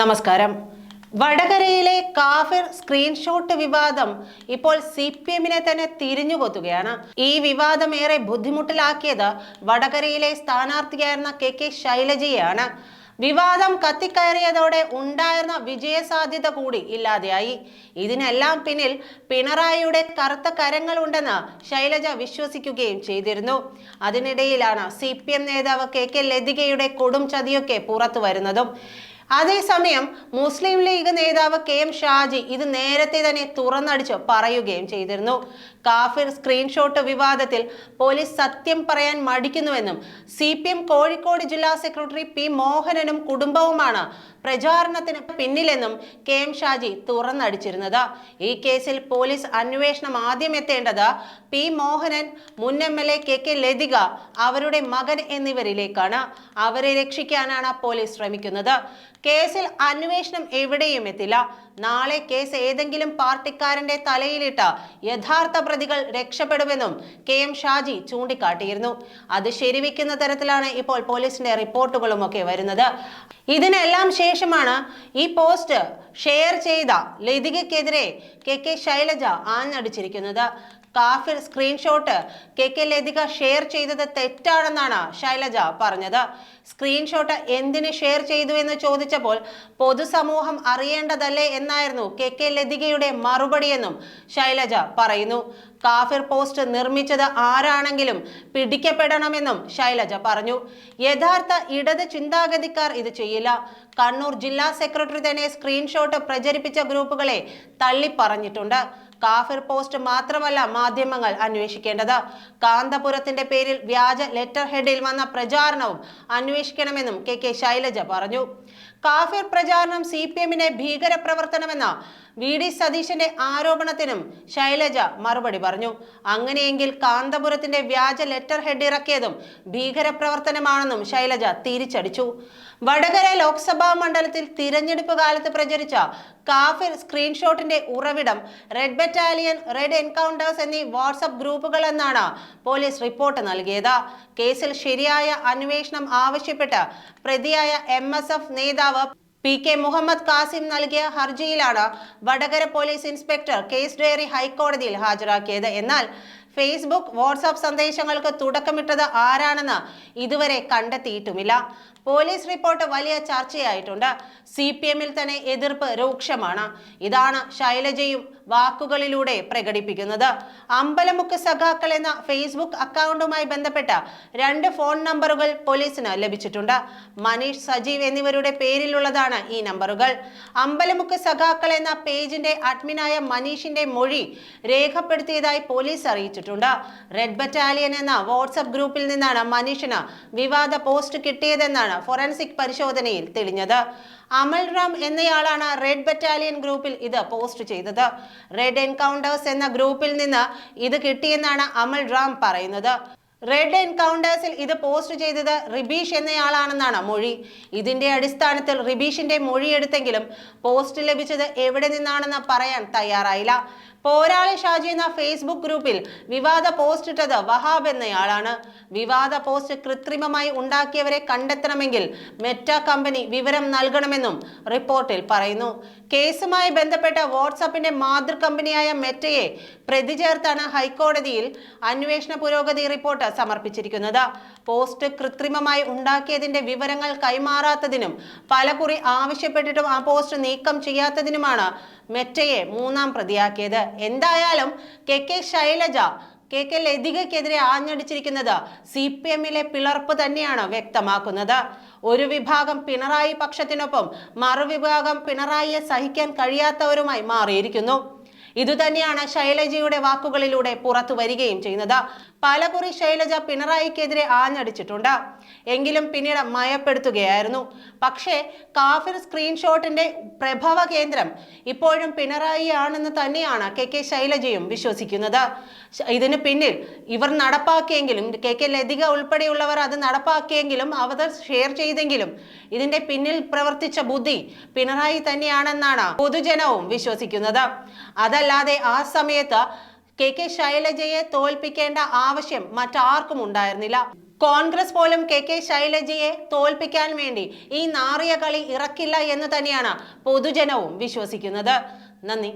നമസ്കാരം. വടകരയിലെ കാഫിർ സ്ക്രീൻഷോട്ട് വിവാദം ഇപ്പോൾ സി പി എമ്മിനെ തന്നെ തിരിഞ്ഞുകൊത്തുകയാണ് ഈ വിവാദം ഏറെ ബുദ്ധിമുട്ടിലാക്കിയത് വടകരയിലെ സ്ഥാനാർത്ഥിയായിരുന്ന കെ കെ ശൈലജയാണ് വിവാദം കത്തിക്കയറിയതോടെ ഉണ്ടായിരുന്ന വിജയസാധ്യത കൂടി ഇല്ലാതെയായി. ഇതിനെല്ലാം പിന്നിൽ പിണറായിയുടെ കറുത്ത കരങ്ങളുണ്ടെന്ന് ശൈലജ വിശ്വസിക്കുകയും ചെയ്തിരുന്നു. അതിനിടയിലാണ് സി പി എം നേതാവ് കെ കെ ലതികയുടെ കൊടും ചതിയൊക്കെ പുറത്തു വരുന്നതും. അതേസമയം മുസ്ലിം ലീഗ് നേതാവ് കെ എം ഷാജി ഇത് നേരത്തെ തന്നെ തുറന്നടിച്ച് പറയുകയും ചെയ്തിരുന്നു. കാഫിർ സ്ക്രീൻഷോട്ട് വിവാദത്തിൽ പോലീസ് സത്യം പറയാൻ മടിക്കുന്നുവെന്നും സി കോഴിക്കോട് ജില്ലാ സെക്രട്ടറി പി മോഹനനും കുടുംബവുമാണ് പ്രചാരണത്തിന് പിന്നിലെന്നും കെ എം ഷാജി തുറന്നടിച്ചിരുന്നത്. ഈ കേസിൽ പോലീസ് അന്വേഷണം ആദ്യം എത്തേണ്ടത് പി മോഹനൻ മുൻ M L A K K Latika അവരുടെ മകൻ എന്നിവരിലേക്കാണ്. അവരെ രക്ഷിക്കാനാണ് പോലീസ് ശ്രമിക്കുന്നത്. കേസിൽ അന്വേഷണം എവിടെയും എത്തില്ല. നാളെ കേസ് ഏതെങ്കിലും പാർട്ടിക്കാരന്റെ തലയിലിട്ട് യഥാർത്ഥ പ്രതികൾ രക്ഷപ്പെടുമെന്നും കെ എം ഷാജി ചൂണ്ടിക്കാട്ടിയിരുന്നു. അത് ശരിവെക്കുന്ന തരത്തിലാണ് ഇപ്പോൾ പോലീസിന്റെ റിപ്പോർട്ടുകളും ഒക്കെ വരുന്നത്. ഇതിനെല്ലാം ശേഷമാണ് ഈ പോസ്റ്റ് ഷെയർ ചെയ്ത ലതികയ്ക്കെതിരെ കെ കെ ശൈലജ ആഞ്ഞടിച്ചിരിക്കുന്നത്. കാഫിർ screenshot K K Latika share ചെയ്തത് തെറ്റാണെന്നാണ് ശൈലജ പറഞ്ഞത്. സ്ക്രീൻഷോട്ട് എന്തിന് ഷെയർ ചെയ്തു എന്ന് ചോദിച്ചപ്പോൾ പൊതുസമൂഹം അറിയേണ്ടതല്ലേ എന്നായിരുന്നു കെ കെ ലതികയുടെ മറുപടിയെന്നും ശൈലജ പറയുന്നു. കാഫിർ പോസ്റ്റ് നിർമ്മിച്ചത് ആരാണെങ്കിലും പിടിക്കപ്പെടണമെന്നും ശൈലജ പറഞ്ഞു. യഥാർത്ഥ ഇടത് ചിന്താഗതിക്കാർ ഇത് ചെയ്യില്ല. കണ്ണൂർ ജില്ലാ സെക്രട്ടറി തന്നെ സ്ക്രീൻഷോട്ട് പ്രചരിപ്പിച്ച ഗ്രൂപ്പുകളെ തള്ളിപ്പറഞ്ഞിട്ടുണ്ട്. കാഫിർ പോസ്റ്റ് മാത്രമല്ല മാധ്യമങ്ങൾ അന്വേഷിക്കേണ്ടത്. കാന്തപുരത്തിന്റെ പേരിൽ വ്യാജ ലെറ്റർ ഹെഡിൽ വന്ന പ്രചാരണവും അന്വേഷിക്കണമെന്നും കെ കെ ശൈലജ പറഞ്ഞു. കാഫിർ പ്രചാരണം സി പി എമ്മിനെ ഭീകരപ്രവർത്തനമെന്ന വി ഡി സതീശന്റെ ആരോപണത്തിനും ശൈലജ മറുപടി പറഞ്ഞു. അങ്ങനെയെങ്കിൽ കാന്തപുരത്തിന്റെ വ്യാജ ലെറ്റർ ഹെഡ് ഇറക്കിയതും ഭീകരപ്രവർത്തനമാണെന്നും ശൈലജ തിരിച്ചടിച്ചു. വടകര ലോക്സഭാ മണ്ഡലത്തിൽ തിരഞ്ഞെടുപ്പ് കാലത്ത് പ്രചരിച്ച കാഫിർ സ്ക്രീൻഷോട്ടിന്റെ ഉറവിടം റെഡ് ബറ്റാലിയൻ റെഡ് എൻകൗണ്ടേഴ്സ് എന്നീ വാട്സപ്പ് ഗ്രൂപ്പുകൾ എന്നാണ് പോലീസ് റിപ്പോർട്ട് നൽകിയത്. കേസിൽ ശരിയായ അന്വേഷണം ആവശ്യപ്പെട്ട് പ്രതിയായ എം നേതാവ് പി കെ മുഹമ്മദ് കാസിം നൽകിയ ഹർജിയിലാണ് Vadakara police inspector case diary ഹൈക്കോടതിയിൽ ഹാജരാക്കിയത്. എന്നാൽ ഫേസ്ബുക്ക് വാട്സാപ്പ് സന്ദേശങ്ങൾക്ക് തുടക്കമിട്ടത് ആരാണെന്ന് ഇതുവരെ കണ്ടെത്തിയിട്ടുമില്ല. പോലീസ് റിപ്പോർട്ട് വലിയ ചർച്ചയായിട്ടുണ്ട്. സി പി എമ്മിൽ തന്നെ എതിർപ്പ് രൂക്ഷമാണ്. ഇതാണ് ശൈലജയും വാക്കുകളിലൂടെ പ്രകടിപ്പിക്കുന്നത്. അമ്പലമുക്ക് സഖാക്കൾ എന്ന ഫേസ്ബുക്ക് അക്കൗണ്ടുമായി ബന്ധപ്പെട്ട രണ്ട് ഫോൺ നമ്പറുകൾ പോലീസിന് ലഭിച്ചിട്ടുണ്ട്. മനീഷ് സജീവ് എന്നിവരുടെ പേരിലുള്ളതാണ് ഈ നമ്പറുകൾ. അമ്പലമുക്ക് സഖാക്കൾ എന്ന പേജിന്റെ അഡ്മിനായ മനീഷിന്റെ മൊഴി രേഖപ്പെടുത്തിയതായി പോലീസ് അറിയിച്ചിട്ടുണ്ട്. റെഡ് ബറ്റാലിയൻ എന്ന വാട്സപ്പ് ഗ്രൂപ്പിൽ നിന്നാണ് മനീഷിന് വിവാദ പോസ്റ്റ് കിട്ടിയതെന്നാണ് ഫോറൻസിക് പരിശോധനയിൽ തെളിഞ്ഞത്. അമൽ റാം എന്നയാളാണ് റെഡ് ബറ്റാലിയൻ ഗ്രൂപ്പിൽ ഇത് പോസ്റ്റ് ചെയ്തത്. റെഡ് എൻകൗണ്ടേഴ്സ് എന്ന ഗ്രൂപ്പിൽ നിന്ന് ഇത് കിട്ടിയെന്നാണ് അമൽ റാം പറയുന്നത്. റെഡ് എൻകൗണ്ടേഴ്സിൽ ഇത് പോസ്റ്റ് ചെയ്തത് റിബീഷ് എന്നയാളാണെന്നാണ് മൊഴി. ഇതിന്റെ അടിസ്ഥാനത്തിൽ റിബീഷിന്റെ മൊഴിയെടുത്തെങ്കിലും പോസ്റ്റ് ലഭിച്ചത് എവിടെ നിന്നാണെന്ന് പറയാൻ തയ്യാറായില്ല. പോരാളി ഷാജി എന്ന ഫേസ്ബുക്ക് ഗ്രൂപ്പിൽ വിവാദ പോസ്റ്റ് ഇട്ടത് വഹാബ് എന്നയാളാണ്. വിവാദ പോസ്റ്റ് കൃത്രിമമായി ഉണ്ടാക്കിയവരെ കണ്ടെത്തണമെങ്കിൽ മെറ്റ കമ്പനി വിവരം നൽകണമെന്നും റിപ്പോർട്ടിൽ പറയുന്നു. കേസുമായി ബന്ധപ്പെട്ട വാട്സാപ്പിന്റെ മാതൃ കമ്പനിയായ മെറ്റയെ പ്രതി ചേർത്താണ് ഹൈക്കോടതിയിൽ അന്വേഷണ പുരോഗതി റിപ്പോർട്ട് സമർപ്പിച്ചിരിക്കുന്നത്. പോസ്റ്റ് കൃത്രിമമായി ഉണ്ടാക്കിയതിന്റെ വിവരങ്ങൾ കൈമാറാത്തതിനും പലകുറി ആവശ്യപ്പെട്ടിട്ടും ആ പോസ്റ്റ് നീക്കം ചെയ്യാത്തതിനുമാണ് മെറ്റയെ മൂന്നാം പ്രതിയാക്കിയത്. എന്തായാലും K K Shailaja K K ലതികയ്ക്കെതിരെ ആഞ്ഞടിച്ചിരിക്കുന്നത് സി പി എമ്മിലെ പിളർപ്പ് തന്നെയാണ് വ്യക്തമാക്കുന്നത്. ഒരു വിഭാഗം പിണറായി പക്ഷത്തിനൊപ്പം മറുവിഭാഗം പിണറായിയെ സഹിക്കാൻ കഴിയാത്തവരുമായി മാറിയിരിക്കുന്നു. ഇതുതന്നെയാണ് ശൈലജയുടെ വാക്കുകളിലൂടെ പുറത്തു വരികയും ചെയ്യുന്നത്. പലകുറി ശൈലജ പിണറായിക്കെതിരെ ആഞ്ഞടിച്ചിട്ടുണ്ട്. എങ്കിലും പിന്നീട് മയപ്പെടുത്തുകയായിരുന്നു. പക്ഷേ കാഫിർ സ്ക്രീൻഷോട്ടിന്റെ പ്രഭവ കേന്ദ്രം ഇപ്പോഴും പിണറായി ആണെന്ന് തന്നെയാണ് കെ കെ ശൈലജയും വിശ്വസിക്കുന്നത്. ഇതിന് പിന്നിൽ ഇവർ നടപ്പാക്കിയെങ്കിലും കെ കെ ലതിക ഉൾപ്പെടെയുള്ളവർ അത് നടപ്പാക്കിയെങ്കിലും അവർ ഷെയർ ചെയ്തെങ്കിലും ഇതിന്റെ പിന്നിൽ പ്രവർത്തിച്ച ബുദ്ധി പിണറായി തന്നെയാണെന്നാണ് പൊതുജനവും വിശ്വസിക്കുന്നത്. അതല്ലാതെ ആ സമയത്ത് കെ കെ ശൈലജയെ തോൽപ്പിക്കേണ്ട ആവശ്യം മറ്റാർക്കും ഉണ്ടായിരുന്നില്ല. കോൺഗ്രസ് പോലും കെ കെ ശൈലജയെ തോൽപ്പിക്കാൻ വേണ്ടി ഈ നാറിയ കളി ഇറക്കില്ല എന്ന് തന്നെയാണ് പൊതുജനവും വിശ്വസിക്കുന്നത്. നന്ദി.